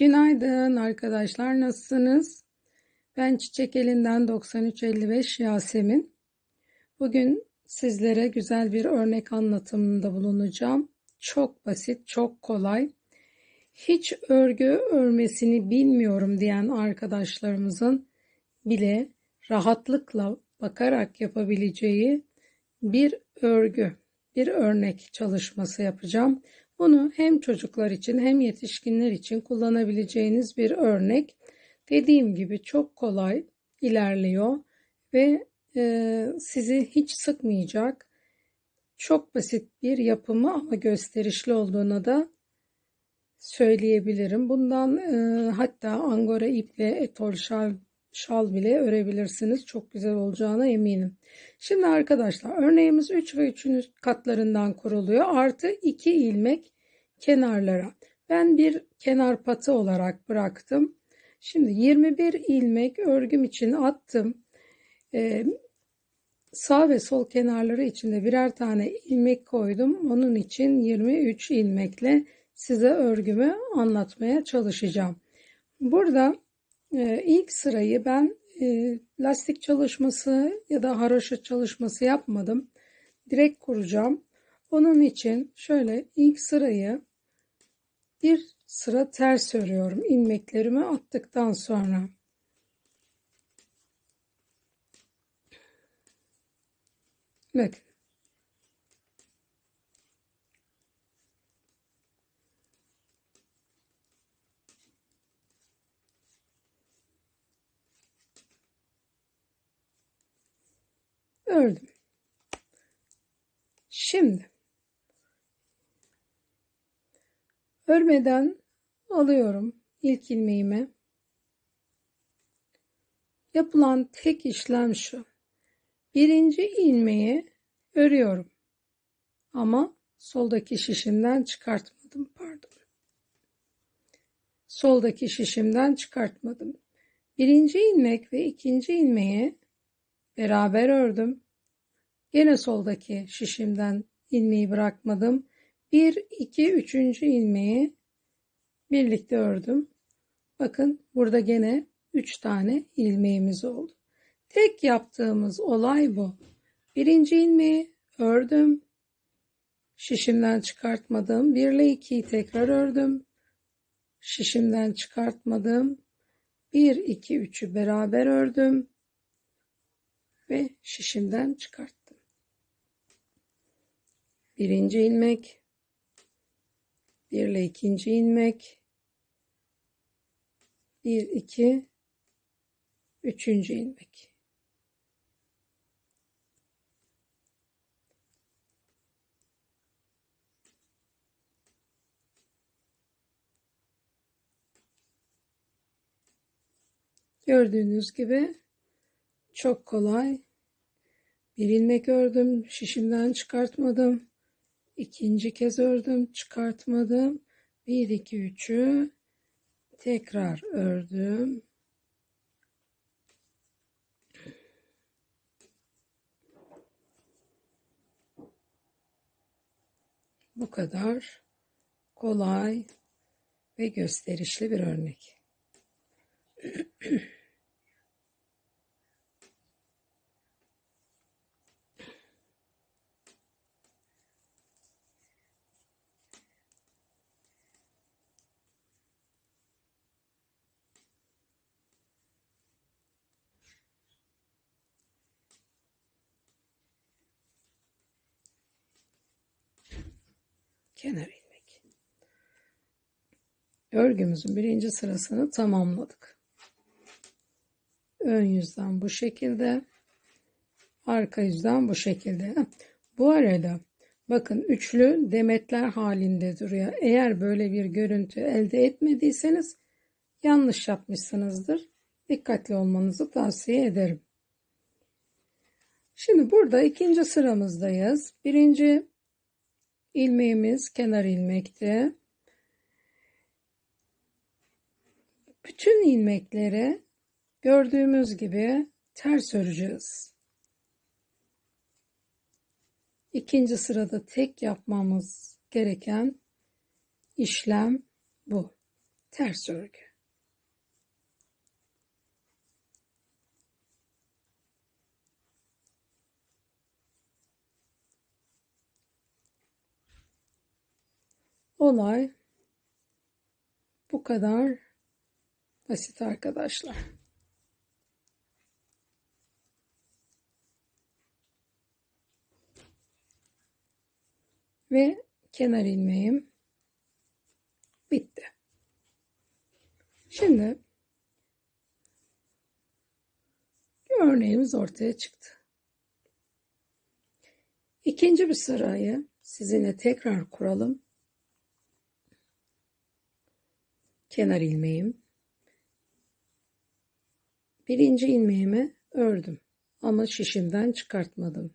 Günaydın arkadaşlar nasılsınız? Ben Çiçek Elinden 9355 Yasemin. Bugün sizlere güzel bir örnek anlatımında bulunacağım. Çok basit, çok kolay. Hiç örgü örmesini bilmiyorum diyen arkadaşlarımızın bile rahatlıkla bakarak yapabileceği bir örgü, bir örnek çalışması yapacağım. Bunu hem çocuklar için hem yetişkinler için kullanabileceğiniz bir örnek. Dediğim gibi çok kolay ilerliyor ve e, sizi hiç sıkmayacak. Çok basit bir yapımı ama gösterişli olduğunu da söyleyebilirim. Bundan e, hatta angora iple etol şal, şal bile örebilirsiniz. Çok güzel olacağına eminim. Şimdi arkadaşlar örneğimiz 3 ve 3. katlarından kuruluyor. Artı 2 ilmek kenarlara. Ben bir kenar patı olarak bıraktım. Şimdi 21 ilmek örgüm için attım. Ee, sağ ve sol kenarları içinde birer tane ilmek koydum. Onun için 23 ilmekle size örgümü anlatmaya çalışacağım. Burada e, ilk sırayı ben e, lastik çalışması ya da haroşa çalışması yapmadım. Direkt kuracağım. Onun için şöyle ilk sırayı bir sıra ters örüyorum ilmeklerimi attıktan sonra. Bakın. Ördüm. Şimdi Örmeden alıyorum ilk ilmeğimi. Yapılan tek işlem şu. Birinci ilmeği örüyorum. Ama soldaki şişimden çıkartmadım. Pardon. Soldaki şişimden çıkartmadım. Birinci ilmek ve ikinci ilmeği beraber ördüm. Gene soldaki şişimden ilmeği bırakmadım. 1 2 3. ilmeği birlikte ördüm. Bakın burada gene 3 tane ilmeğimiz oldu. Tek yaptığımız olay bu. Birinci ilmeği ördüm. Şişimden çıkartmadım. 1 ile 2'yi tekrar ördüm. Şişimden çıkartmadım. 1 2 3'ü beraber ördüm ve şişimden çıkarttım. Birinci ilmek bir ile ikinci ilmek bir iki üçüncü ilmek Gördüğünüz gibi çok kolay. Bir ilmek ördüm, şişimden çıkartmadım. İkinci kez ördüm, çıkartmadım. 1 2 3'ü tekrar ördüm. Bu kadar kolay ve gösterişli bir örnek. kenar ilmek. Örgümüzün birinci sırasını tamamladık. Ön yüzden bu şekilde, arka yüzden bu şekilde. Bu arada bakın üçlü demetler halinde duruyor. Eğer böyle bir görüntü elde etmediyseniz yanlış yapmışsınızdır. Dikkatli olmanızı tavsiye ederim. Şimdi burada ikinci sıramızdayız. Birinci ilmeğimiz kenar ilmekti. Bütün ilmekleri gördüğümüz gibi ters öreceğiz. İkinci sırada tek yapmamız gereken işlem bu. ters örgü. Olay bu kadar basit arkadaşlar. Ve kenar ilmeğim bitti. Şimdi bir örneğimiz ortaya çıktı. İkinci bir sırayı sizinle tekrar kuralım. Kenar ilmeğim. Birinci ilmeğimi ördüm ama şişimden çıkartmadım.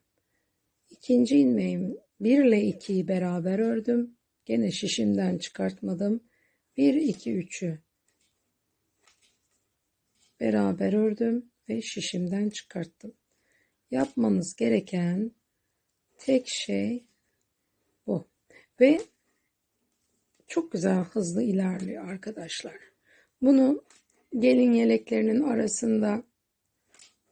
İkinci ilmeğim 1 ile 2'yi beraber ördüm. Gene şişimden çıkartmadım. 1, 2, 3'ü beraber ördüm ve şişimden çıkarttım. Yapmanız gereken tek şey bu. Ve çok güzel hızlı ilerliyor arkadaşlar. Bunu gelin yeleklerinin arasında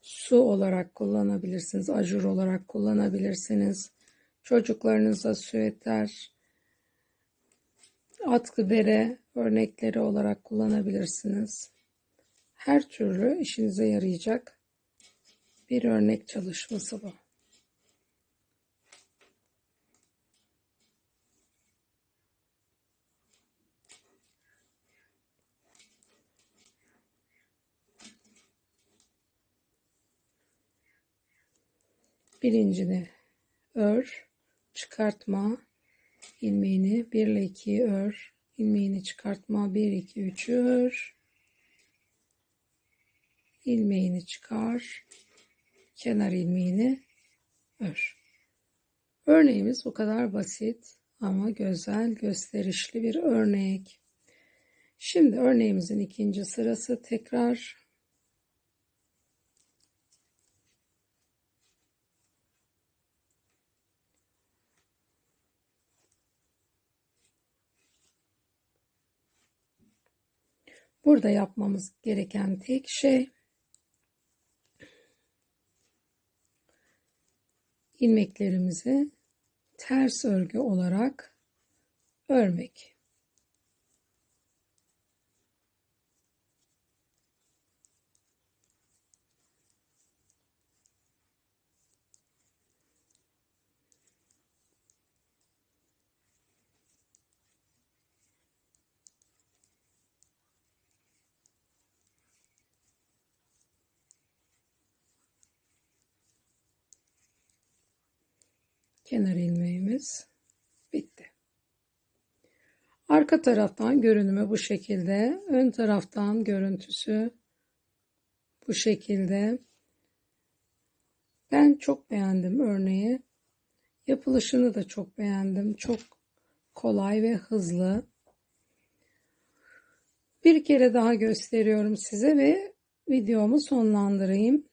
su olarak kullanabilirsiniz. Ajur olarak kullanabilirsiniz. Çocuklarınıza süeter, atkı bere örnekleri olarak kullanabilirsiniz. Her türlü işinize yarayacak bir örnek çalışması bu. Birincini ör, çıkartma ilmeğini 1 ile 2'yi ör, ilmeğini çıkartma 1 2 3 ör. ilmeğini çıkar, kenar ilmeğini ör. Örneğimiz bu kadar basit ama güzel, gösterişli bir örnek. Şimdi örneğimizin ikinci sırası tekrar Burada yapmamız gereken tek şey ilmeklerimizi ters örgü olarak örmek. Kenar ilmeğimiz bitti. Arka taraftan görünümü bu şekilde. Ön taraftan görüntüsü bu şekilde. Ben çok beğendim örneği. Yapılışını da çok beğendim. Çok kolay ve hızlı. Bir kere daha gösteriyorum size ve videomu sonlandırayım.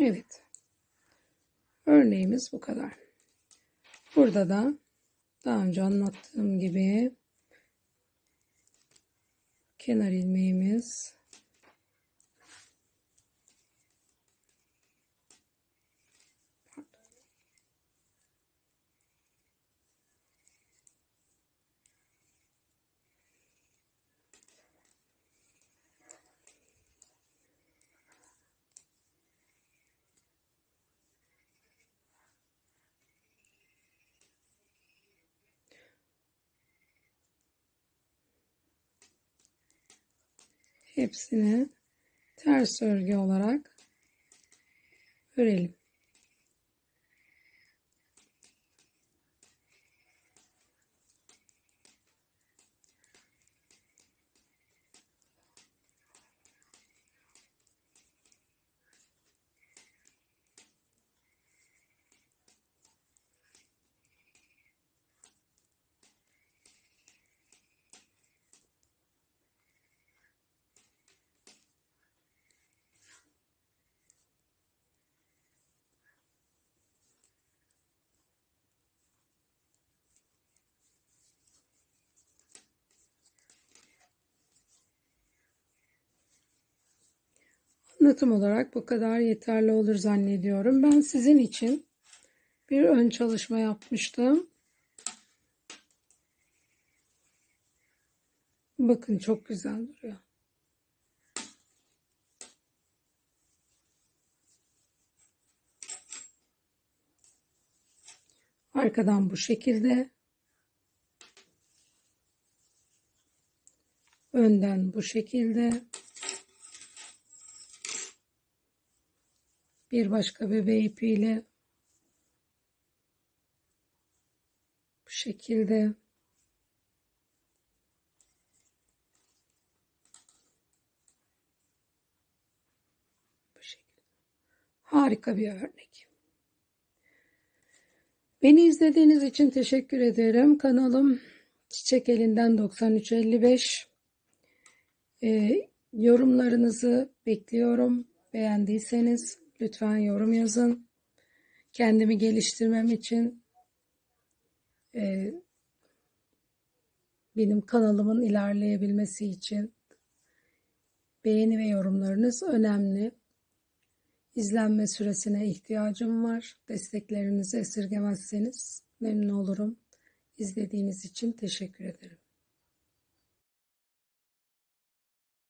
Evet. Örneğimiz bu kadar. Burada da daha önce anlattığım gibi kenar ilmeğimiz. Hepsini ters örgü olarak örelim. Anlatım olarak bu kadar yeterli olur zannediyorum. Ben sizin için bir ön çalışma yapmıştım. Bakın çok güzel duruyor. Arkadan bu şekilde. Önden bu şekilde. Bir başka bebe ipiyle bu şekilde bu şekilde. Harika bir örnek. Beni izlediğiniz için teşekkür ederim. Kanalım Çiçek Elinden 9355. Ee, yorumlarınızı bekliyorum. Beğendiyseniz lütfen yorum yazın. Kendimi geliştirmem için e, benim kanalımın ilerleyebilmesi için beğeni ve yorumlarınız önemli. İzlenme süresine ihtiyacım var. Desteklerinizi esirgemezseniz memnun olurum. İzlediğiniz için teşekkür ederim.